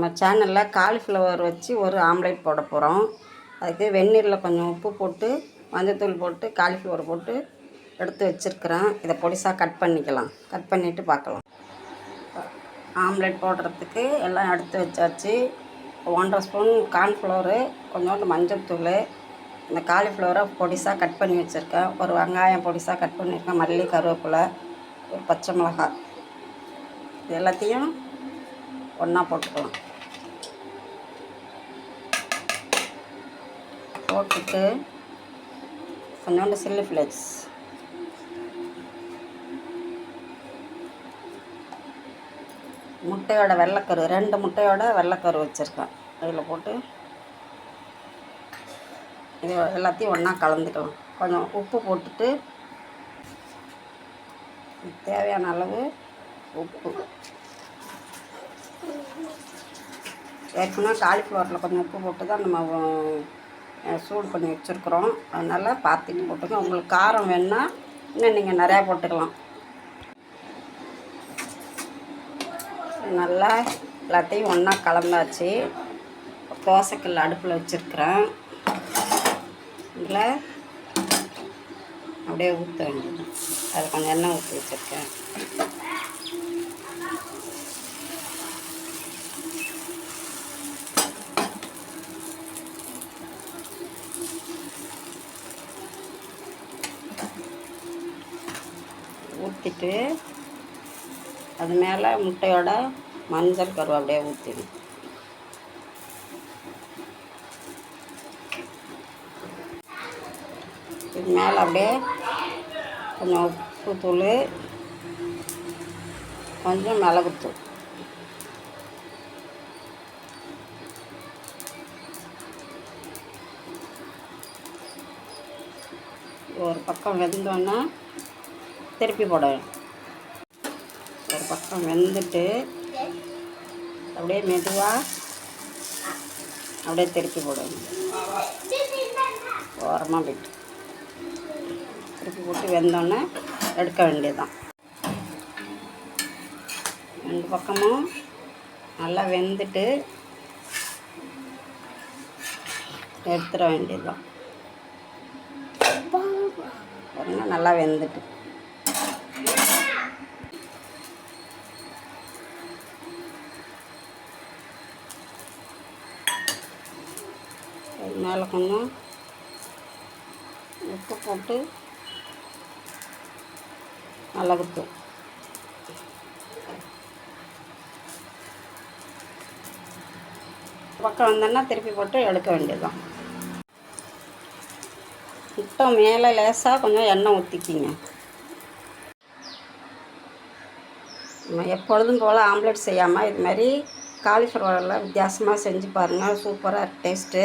நம்ம சேனலில் காலிஃப்ளவர் வச்சு ஒரு ஆம்லேட் போட போகிறோம் அதுக்கு வெந்நீரில் கொஞ்சம் உப்பு போட்டு மஞ்சத்தூள் போட்டு காலிஃப்ளவர் போட்டு எடுத்து வச்சுருக்கிறேன். இதை பொடிசாக கட் பண்ணிக்கலாம். கட் பண்ணிவிட்டு பார்க்கலாம். ஆம்லேட் போடுறதுக்கு எல்லாம் எடுத்து வச்சாச்சு. ஒன்றரை ஸ்பூன் கார்ன்ஃப்ளவரு கொஞ்சோண்டு மஞ்சத்தூள் இந்த காலிஃப்ளவரை பொடிசாக கட் பண்ணி வச்சுருக்கேன். ஒரு வெங்காயம் பொடிசாக கட் பண்ணியிருக்கேன் மல்லி கருவேப்பிலை ஒரு பச்சை மிளகாய். இது எல்லாத்தையும் ஒன்றா போட்டுக்கலாம். போட்டுட்டு கொஞ்சோண்டு சில்லி ஃப்ளேக்ஸ். முட்டையோட வெள்ளைக்கரு ரெண்டு முட்டையோட வெள்ளைக்கரு வச்சுருக்கேன். அதில் போட்டு இது எல்லாத்தையும் ஒன்றா கலந்துக்கலாம். கொஞ்சம் உப்பு போட்டுட்டு தேவையான அளவு உப்பு. ஏற்கனவே காலிஃப்ளவரில் கொஞ்சம் உப்பு போட்டு தான் நம்ம சூடு பண்ணி வச்சுருக்குறோம். அதனால் பார்த்துட்டு போட்டுங்க உங்களுக்கு காரம் வேணுன்னா இன்னும் நீங்கள் நிறையா போட்டுக்கலாம். நல்லா எல்லாத்தையும் ஒன்றா கலந்தாச்சு. தோசைக்கல் அடுப்பில் வச்சுருக்குறேன். இதில் அப்படியே ஊற்ற வேண்டியது அதில் கொஞ்சம் எண்ணெய் ஊற்றி வச்சுருக்கேன். ஊற்றிட்டு அது மேலே முட்டையோட மஞ்சள் கருவை அப்படியே ஊற்றிடும் இது மேலே அப்படியே கொஞ்சம் உப்பு தூள் கொஞ்சம் மிளகுத்தூள் ஒரு பக்கம் வெந்தோன்னா திருப்பி போடணும். ஒரு பக்கம் வெந்துட்டு அப்படியே மெதுவாக அப்படியே திருப்பி போடணும். ஓரமாக விட்டு. திருப்பி போட்டு வெந்தோடனே எடுக்க வேண்டியதுதான். ரெண்டு பக்கமும் நல்லா வெந்துட்டு எடுத்துட வேண்டியதுதான். பாருங்க நல்லா வெந்துட்டு. மேலே கொஞ்சம் உப்பு போட்டு மிளகுத்தூள் பக்கம் வந்தோன்னா திருப்பி போட்டு எடுக்க வேண்டியதுதான். முட்டை மேலே லேசாக கொஞ்சம் எண்ணெய் ஊற்றிக்கிங்க நம்ம எப்பொழுதும் போல் ஆம்லெட் செய்யாமல் இது மாதிரி காலிஃப்ளவரில் வித்தியாசமாக செஞ்சு பாருங்கள் சூப்பராக டேஸ்ட்டு.